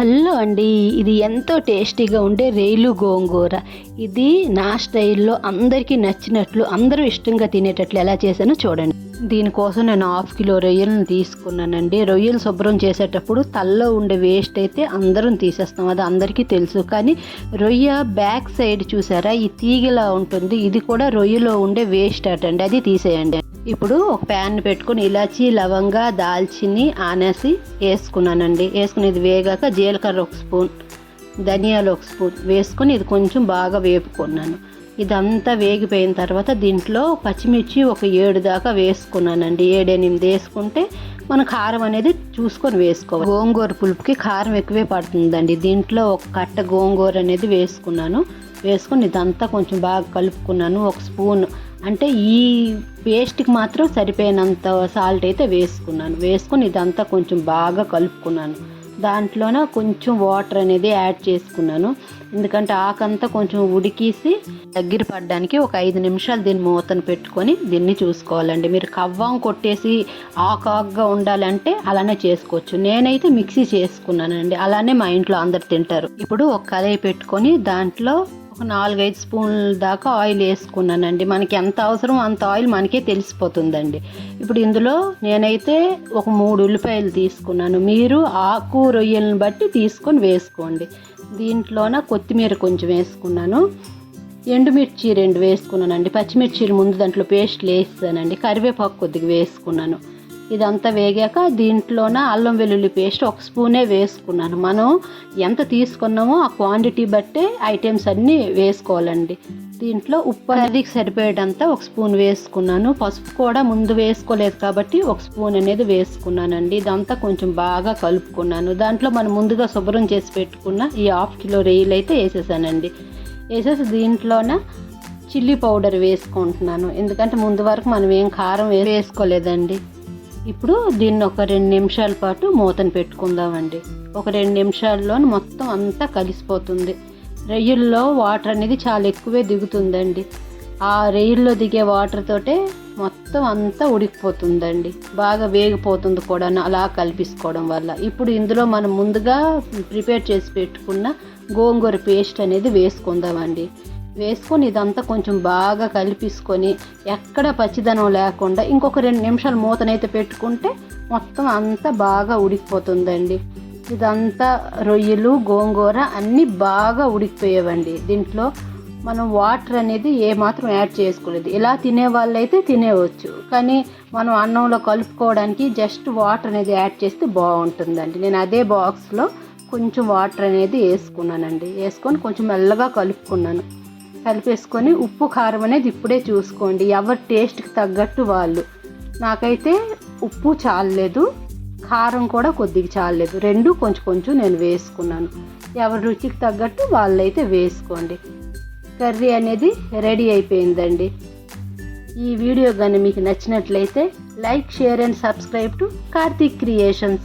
Hello అండి. ఇది ఎంతో టేస్టీగా ఉండే రేలు గోంగూర. ఇది నా స్టైల్లో అందరికీ నచ్చినట్లు అందరూ ఇష్టంగా తినేటట్లు ఎలా చేశానో చూడండి. దీనికోసం నేను హాఫ్ కిలో రొయ్యలను తీసుకున్నానండి. రొయ్యలు శుభ్రం చేసేటప్పుడు తల్లో ఉండే వేస్ట్ అయితే అందరం తీసేస్తాం. అది అందరికీ తెలుసు. కానీ రొయ్య బ్యాక్ సైడ్ చూసారా? ఈ తీగలా ఉంటుంది. ఇది కూడా రొయ్యలో ఉండే వేస్ట్ అటండి. అది తీసేయండి. ఇప్పుడు ఒక ప్యాన్ పెట్టుకొని ఇలాచి లవంగా దాల్చిని ఆనేసి వేసుకున్నానండి. వేసుకుని ఇది వేగాక జీలకర్ర ఒక స్పూన్ ధనియాలు ఒక స్పూన్ వేసుకొని ఇది కొంచెం బాగా వేపుకున్నాను. ఇదంతా వేగిపోయిన తర్వాత దీంట్లో పచ్చిమిర్చి ఒక ఏడు దాకా వేసుకున్నానండి. ఏడెనిమిది వేసుకుంటే మన కారం అనేది చూసుకొని వేసుకోవాలి. గోంగూర పులుపుకి కారం ఎక్కువే పడుతుందండి. దీంట్లో ఒక కట్ట గోంగూర అనేది వేసుకున్నాను. వేసుకొని ఇదంతా కొంచెం బాగా కలుపుకున్నాను. ఒక స్పూన్ అంటే ఈ పేస్ట్కి మాత్రం సరిపోయినంత సాల్ట్ అయితే వేసుకున్నాను. వేసుకొని ఇదంతా కొంచెం బాగా కలుపుకున్నాను. దాంట్లోన కొంచెం వాటర్ అనేది యాడ్ చేసుకున్నాను. ఎందుకంటే ఆకంతా కొంచెం ఉడికేసి దగ్గర పడడానికి ఒక ఐదు నిమిషాలు దీన్ని మూతను పెట్టుకొని దీన్ని చూసుకోవాలండి. మీరు కవ్వం కొట్టేసి ఆకాగ్గా ఉండాలంటే అలానే చేసుకోవచ్చు. నేనైతే మిక్సీ చేసుకున్నానండి. అలానే మా ఇంట్లో అందరు తింటారు. ఇప్పుడు ఒక కలయి పెట్టుకొని దాంట్లో నాలుగైదు స్పూన్ల దాకా ఆయిల్ వేసుకున్నానండి. మనకి ఎంత అవసరం అంత ఆయిల్ మనకే తెలిసిపోతుందండి. ఇప్పుడు ఇందులో నేనైతే ఒక మూడు ఉల్లిపాయలు తీసుకున్నాను. మీరు ఆకు రొయ్యలను బట్టి తీసుకొని వేసుకోండి. దీంట్లోన కొత్తిమీర కొంచెం వేసుకున్నాను. ఎండుమిర్చి రెండు వేసుకున్నానండి. పచ్చిమిర్చిలు ముందు దాంట్లో పేస్ట్లు వేస్తానండి. కరివేపాకు కొద్దిగా వేసుకున్నాను. ఇదంతా వేగాక దీంట్లోన అల్లం వెల్లుల్లి పేస్ట్ ఒక స్పూనే వేసుకున్నాను. మనం ఎంత తీసుకున్నామో ఆ క్వాంటిటీ బట్టే ఐటమ్స్ అన్నీ వేసుకోవాలండి. దీంట్లో ఉప్పు అనేది సరిపోయేటంతా ఒక స్పూన్ వేసుకున్నాను. పసుపు కూడా ముందు వేసుకోలేదు కాబట్టి ఒక స్పూన్ అనేది వేసుకున్నానండి. ఇదంతా కొంచెం బాగా కలుపుకున్నాను. దాంట్లో మనం ముందుగా శుభ్రం చేసి పెట్టుకున్న ఈ హాఫ్ కిలో రొయ్యలు అయితే వేసేసానండి. వేసేసి దీంట్లోన చిల్లీ పౌడర్ వేసుకుంటున్నాను. ఎందుకంటే ముందు వరకు మనం ఏం కారం వేసుకోలేదండి. ఇప్పుడు దీన్ని ఒక రెండు నిమిషాల పాటు మూతను పెట్టుకుందామండి. ఒక రెండు నిమిషాల్లో మొత్తం అంతా కలిసిపోతుంది. రొయ్యల్లో వాటర్ అనేది చాలా ఎక్కువే దిగుతుందండి. ఆ రొయ్యల్లో దిగే వాటర్ తోటే మొత్తం అంతా ఉడికిపోతుందండి. బాగా వేగిపోతుంది కూడా అలా కల్పించుకోవడం వల్ల. ఇప్పుడు ఇందులో మనం ముందుగా ప్రిపేర్ చేసి పెట్టుకున్న గోంగూర పేస్ట్ అనేది వేసుకుందామండి. వేసుకొని ఇదంతా కొంచెం బాగా కలిపిసుకొని ఎక్కడ పచ్చిదనం లేకుండా ఇంకొక రెండు నిమిషాలు మూతనైతే పెట్టుకుంటే మొత్తం అంతా బాగా ఉడికిపోతుందండి. ఇదంతా రొయ్యలు గోంగూర అన్నీ బాగా ఉడికిపోయేవండి. దీంట్లో మనం వాటర్ అనేది ఏమాత్రం యాడ్ చేసుకోలేదు. ఇలా తినే వాళ్ళైతే తినేవచ్చు. కానీ మనం అన్నంలో కలుపుకోవడానికి జస్ట్ వాటర్ అనేది యాడ్ చేస్తే బాగుంటుందండి. నేను అదే బాక్స్లో కొంచెం వాటర్ అనేది వేసుకున్నానండి. వేసుకొని కొంచెం మెల్లగా కలుపుకున్నాను. కలిపేసుకొని ఉప్పు కారం అనేది ఇప్పుడే చూసుకోండి. ఎవరి టేస్ట్కి తగ్గట్టు వాళ్ళు. నాకైతే ఉప్పు చాలలేదు కారం కూడా కొద్దిగా చాలలేదు. రెండు కొంచెం కొంచెం నేను వేసుకున్నాను. ఎవరి రుచికి తగ్గట్టు వాళ్ళైతే వేసుకోండి. కర్రీ అనేది రెడీ అయిపోయిందండి. ఈ వీడియో కానీ మీకు నచ్చినట్లయితే like share and subscribe to Karthik creations.